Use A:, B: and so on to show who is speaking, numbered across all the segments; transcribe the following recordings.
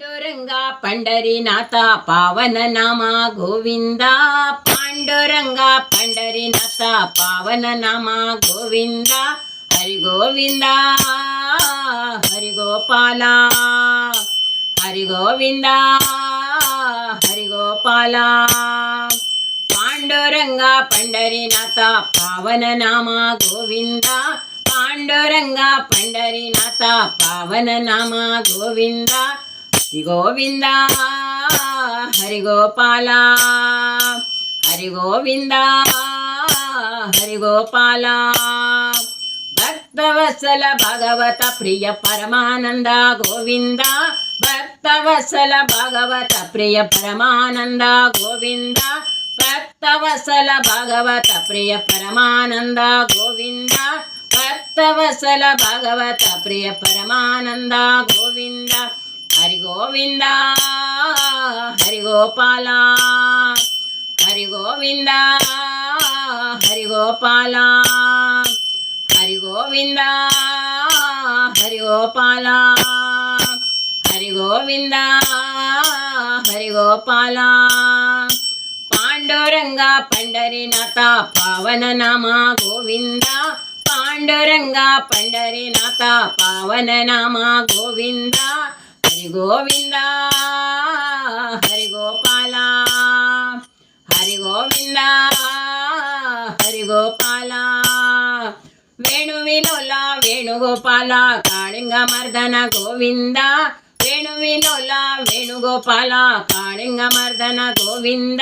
A: ಪಾಂಡುರಂಗ ಪಂಡರಿನಾಥ ಪಾವನ ನಾಮ ಗೋವಿಂದ ಪಾಂಡುರಂಗ ಪಂಡರಿನಾಥ ಪಾವನ ನಾಮ ಗೋವಿಂದ ಹರಿ ಗೋವಿಂದ ಹರಿ ಗೋಪಾಲ ಹರಿ ಗೋವಿಂದ ಹರಿ ಗೋಪಾಲ ಪಾಂಡುರಂಗ ಪಂಡರಿನಾಥ ಪಾವನ ನಾಮ ಗೋವಿಂದ ಪಾಂಡುರಂಗ ಪಂಡರಿನಾಥ ಪಾವನ ನಾಮ ಗೋವಿಂದ శ్రీ గోవింద హరిగోపాల. హరిగోవింద హరిగోపాల. భక్తవత్సల భగవత ప్రియ పరమానంద గోవింద. భక్తవత్సల భగవత ప్రియ పరమానంద గోవింద. భక్తవసల భగవత ప్రియ పరమానంద గోవింద. భక్తవసల భగవత ప్రియ పరమానంద గోవింద. హరి గోవింద హరి గోపాల హరి గోవింద హరి గోపాల హరి గోవింద హరి గోపాల హరి గోవింద హరి గోపాల పాండురంగ పండరినాథ పావన నామ గోవింద పాండురంగ పండరినాథ పావన నామ గోవిందా. హరి గోవింద హరి గోపాల. హరి గోవింద హరి గోపాల. వేణు వేణువిలోల వేణుగోపాల కాళింగ మర్దన గోవింద. వేణు వేణువిలోల వేణుగోపాల కాళింగ మర్దన గోవింద.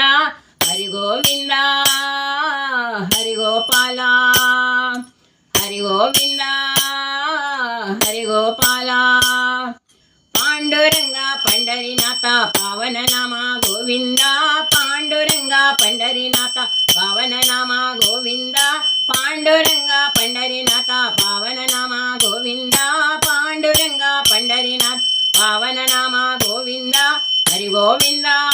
A: హరి గోవింద హరి గోపాల. హరి గోవింద హరి గోపాల. పాండురంగ పండరినాథ పావన నామ గోవింద. పాండురంగ పండరినాథ పావన నామ గోవింద. పాండురంగ పండరినాథ పావన నామ గోవింద. పాండురంగ పండరినాథ్ పావన నామ గోవింద. హరి గోవిందా.